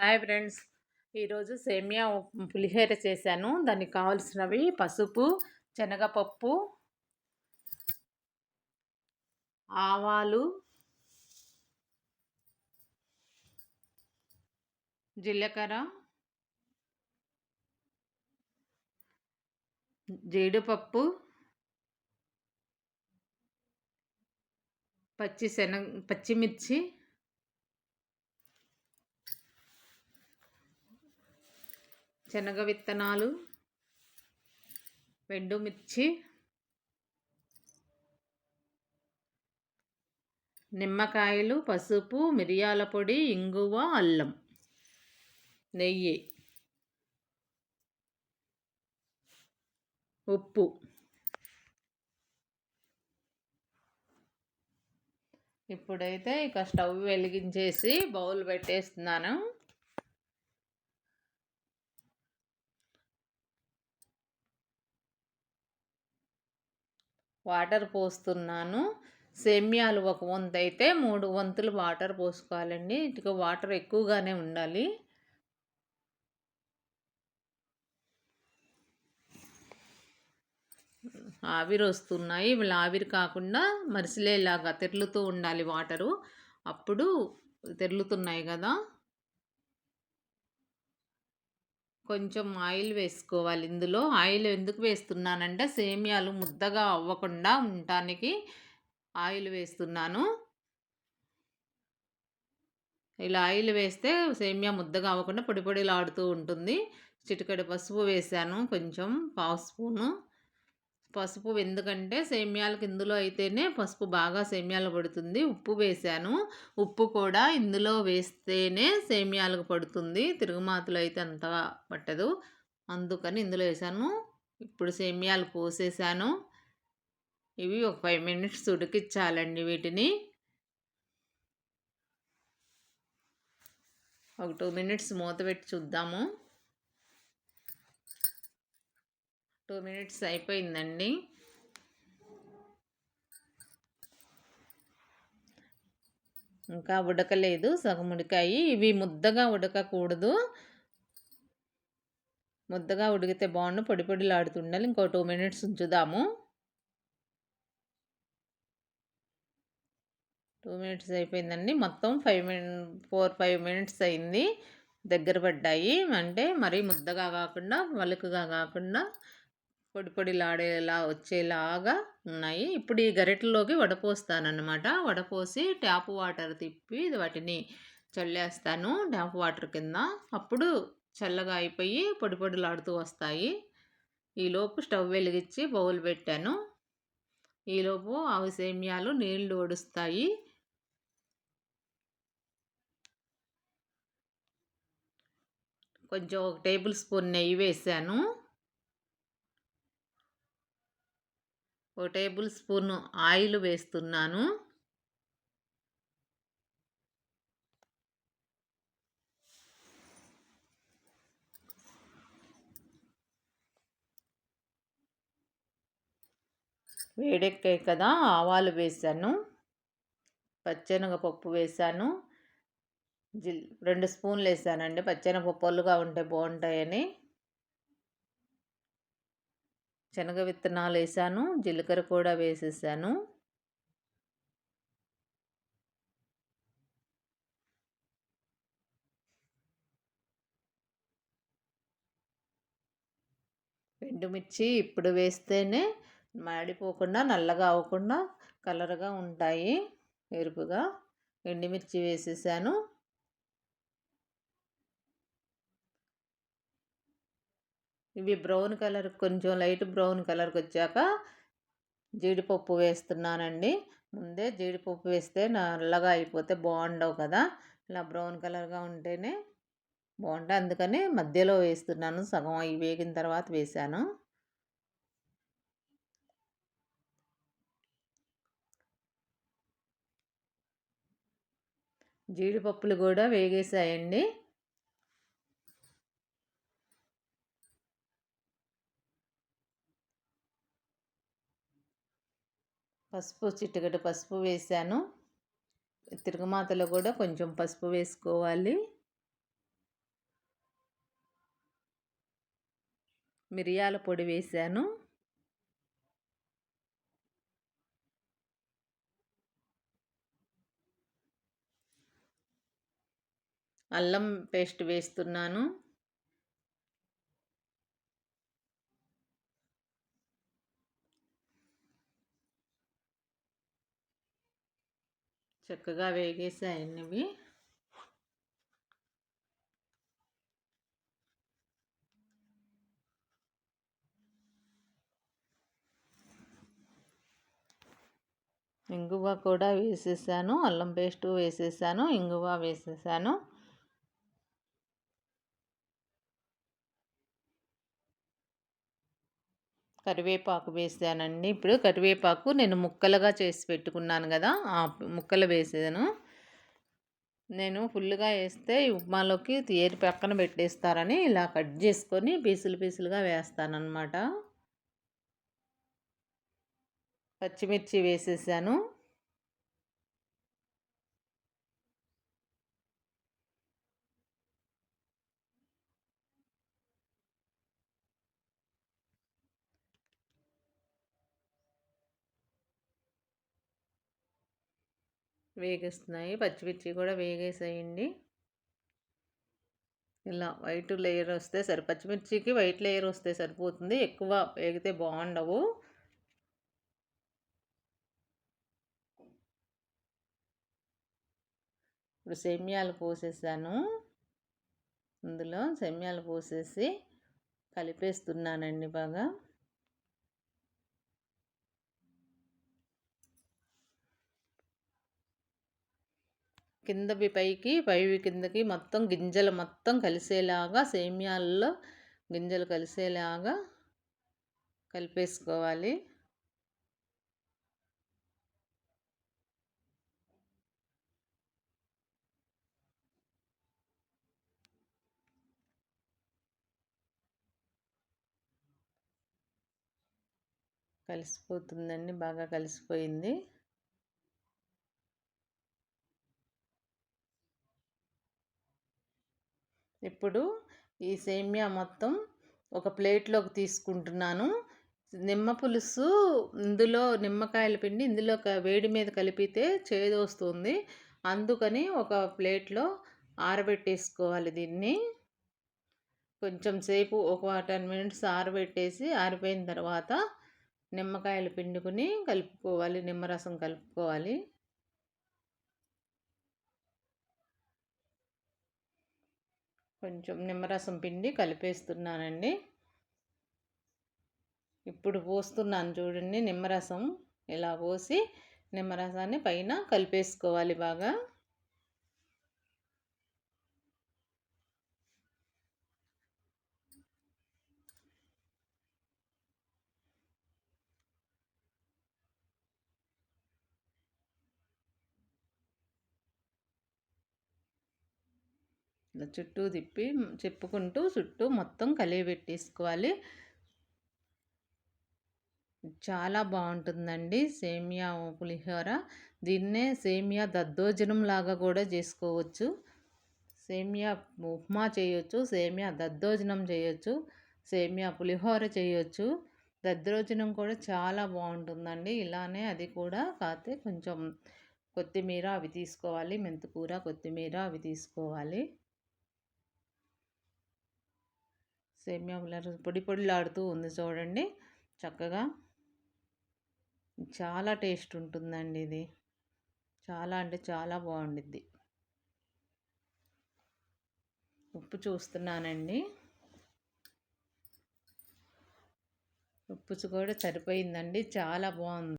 Hi friends. ఈరోజు సేమియా పులిహోర చేశాను. దానికి కావాల్సినవి పసుపు శనగపప్పు ఆవాలు జీలకర్ర జీడిపప్పు పచ్చి శనగ పచ్చిమిర్చి శనగ విత్తనాలు మిర్చి నిమ్మకాయలు పసుపు మిరియాల పొడి ఇంగువ అల్లం నెయ్యి ఉప్పు ఇప్పుడైతే ఇక స్టవ్ వెలిగించేసి బౌల్ పెట్టేస్తున్నాను. వాటర్ పోస్తున్నాను. సేమ్యాలు ఒక వంతు అయితే మూడు వంతులు వాటర్ పోసుకోవాలండి. ఇటుక వాటర్ ఎక్కువగానే ఉండాలి. ఆవిరి వస్తున్నాయి. ఇలా ఆవిరి కాకుండా మరిసిలేలాగా తెరులుతూ ఉండాలి వాటరు. అప్పుడు తెరులుతున్నాయి కదా. కొంచెం ఆయిల్ వేసుకోవాలి. ఇందులో ఆయిల్ ఎందుకు వేస్తున్నానంటే సేమియాలు ముద్దగా అవ్వకుండా ఉండటానికి ఆయిల్ వేస్తున్నాను. ఇలా ఆయిల్ వేస్తే సేమియా ముద్దగా అవ్వకుండా పొడి పొడిలాడుతూ ఉంటుంది. చిటికడి పసుపు వేసాను. కొంచెం పావు స్పూను. పసుపు ఎందుకంటే సేమ్యాలకు ఇందులో అయితేనే పసుపు బాగా సేమ్యాలు పడుతుంది. ఉప్పు వేసాను ఉప్పు కూడా ఇందులో వేస్తేనే సేమ్యాలకు పడుతుంది. తిరుగుమాతలు అయితే అంతగా పట్టదు. అందుకని ఇందులో వేసాను ఇప్పుడు సేమ్యాలు పోసేసాను ఇవి ఒక ఫైవ్ మినిట్స్ ఉడికించాలండి వీటిని. ఒక టూ మినిట్స్ మూత పెట్టి చూద్దాము. టూ మినిట్స్ అయిపోయిందండి. ఇంకా ఉడకలేదు సగం ఉడికాయి. ఇవి ముద్దగా ఉడకకూడదు. ముద్దగా ఉడికితే బాగుండు పొడి పొడిలాడుతుండాలి. ఇంకో టూ మినిట్స్ ఉంచుదాము. టూ మినిట్స్ అయిపోయిందండి. మొత్తం five minute four five minutes అయింది. దగ్గర పడ్డాయి. అంటే మరీ ముద్దగా కాకుండా వలుకుగా కాకుండా పొడి పొడిలాడేలా వచ్చేలాగా ఉన్నాయి. ఇప్పుడు ఈ గరిటెలోకి వడపోస్తానన్నమాట. వడపోసి ట్యాప్ వాటర్ తిప్పి వాటిని చల్లేస్తాను ట్యాప్ వాటర్ కింద. అప్పుడు చల్లగా అయిపోయి పొడి పొడిలాడుతూ వస్తాయి. ఈలోపు స్టవ్ వెలిగించి బౌల్ పెట్టాను. ఈలోపు ఆవు సేమ్యాలు నీళ్ళు ఒడుస్తాయి. కొంచెం ఒక టేబుల్ స్పూన్ నెయ్యి వేసాను. ఓ టేబుల్ స్పూన్ ఆయిల్ వేస్తున్నాను. వేడెక్కాయి కదా ఆవాలు వేసాను. పచ్చెనగపప్పు వేసాను. జిల్ రెండు స్పూన్లు వేసానండి. పచ్చెనగపప్పులుగా ఉంటే బాగుంటాయని. శనగ విత్తనాలు వేసాను జీలకర్ర కూడా వేసేసాను. ఎండుమిర్చి ఇప్పుడు వేస్తేనే మాడిపోకుండా నల్లగా అవ్వకుండా కలర్గా ఉంటాయి ఎరుపుగా ఎండుమిర్చి వేసేసాను. ఇవి బ్రౌన్ కలర్ కొంచెం లైట్ బ్రౌన్ కలర్కి వచ్చాక జీడిపప్పు వేస్తున్నానండి. ముందే జీడిపప్పు వేస్తే నల్లగా అయిపోతే బాగుండవు కదా. ఇలా బ్రౌన్ కలర్గా ఉంటేనే బాగుంటాయి అందుకని మధ్యలో వేస్తున్నాను. సగం అవి వేగిన తర్వాత వేసాను జీడిపప్పులు కూడా వేగేసాయండి పసుపు చిట్టగడ్డ పసుపు వేసాను. తిరుగుమాతలో కూడా కొంచెం పసుపు వేసుకోవాలి. మిరియాల పొడి వేసాను. అల్లం పేస్ట్ వేస్తున్నాను. చక్కగా వేగేసాయన్నవి ఇంగువ కూడా వేసేసాను. అల్లం పేస్ట్ వేసేసాను. ఇంగువ వేసేసాను. కరివేపాకు వేసానండి. ఇప్పుడు కరివేపాకు నేను ముక్కలుగా చేసి పెట్టుకున్నాను కదా ఆ ముక్కలు వేసాను నేను ఫుల్గా వేస్తే ఉప్మాలోకి తీయరి పక్కన పెట్టేస్తారని ఇలా కట్ చేసుకొని పీసులు పీసులుగా వేస్తానన్నమాట. పచ్చిమిర్చి వేసేసాను. వేగేస్తున్నాయి. పచ్చిమిర్చి కూడా వేగేసేయండి. ఇలా వైట్ లేయర్ వస్తే సరి పచ్చిమిర్చికి వైట్ లేయర్ వస్తే సరిపోతుంది. ఎక్కువ వేగితే బాగుండవు. ఇప్పుడు సేమ్యాలు పోసేసాను. అందులో సేమ్యాలు పోసేసి కలిపేస్తున్నానండి బాగా. కిందవి పైకి పైవి కిందకి మొత్తం గింజలు మొత్తం కలిసేలాగా సేమ్యాల్లో గింజలు కలిసేలాగా కలిపేసుకోవాలి. కలిసిపోతుందండి బాగా కలిసిపోయింది. ఇప్పుడు ఈ సేమ్యా మొత్తం ఒక ప్లేట్లోకి తీసుకుంటున్నాను. నిమ్మ పులుసు ఇందులో నిమ్మకాయల పిండి ఇందులో వేడి మీద కలిపితే చేదొస్తుంది అందుకని ఒక ప్లేట్లో ఆరబెట్టేసుకోవాలి దీన్ని. కొంచెం సేపు ఒక టెన్ మినిట్స్ ఆరబెట్టేసి ఆరిపోయిన తర్వాత నిమ్మకాయలు పిండుకుని కలుపుకోవాలి. నిమ్మరసం కలుపుకోవాలి. కొంచెం నిమ్మరసం పిండి కలిపేస్తున్నానండి. ఇప్పుడు పోస్తున్నాను చూడండి నిమ్మరసం. ఇలా పోసి నిమ్మరసాన్ని పైన కలిపేసుకోవాలి బాగా. చుట్టూ తిప్పి చెప్పుకుంటూ చుట్టూ మొత్తం కలిగి పెట్టేసుకోవాలి. చాలా బాగుంటుందండి సేమియా పులిహోర. దీన్నే సేమియా దద్దోజనం లాగా కూడా చేసుకోవచ్చు. సేమియా ఉప్మా చేయొచ్చు సేమియా దద్దోజనం చేయొచ్చు సేమియా పులిహోర చేయొచ్చు. దద్దోజనం కూడా చాలా బాగుంటుందండి. ఇలానే అది కూడా కాతే కొంచెం కొత్తిమీర అవి తీసుకోవాలి మెంతికూర కొత్తిమీర అవి తీసుకోవాలి. సేమియా పులిహోర పొడి పొడిలాడుతూ ఉంది చూడండి. చక్కగా చాలా టేస్ట్ ఉంటుందండి ఇది. చాలా అంటే చాలా బాగుండిద్ది. ఉప్పు చూస్తున్నానండి. ఉప్పు కూడా సరిపోయిందండి. చాలా బాగుంది.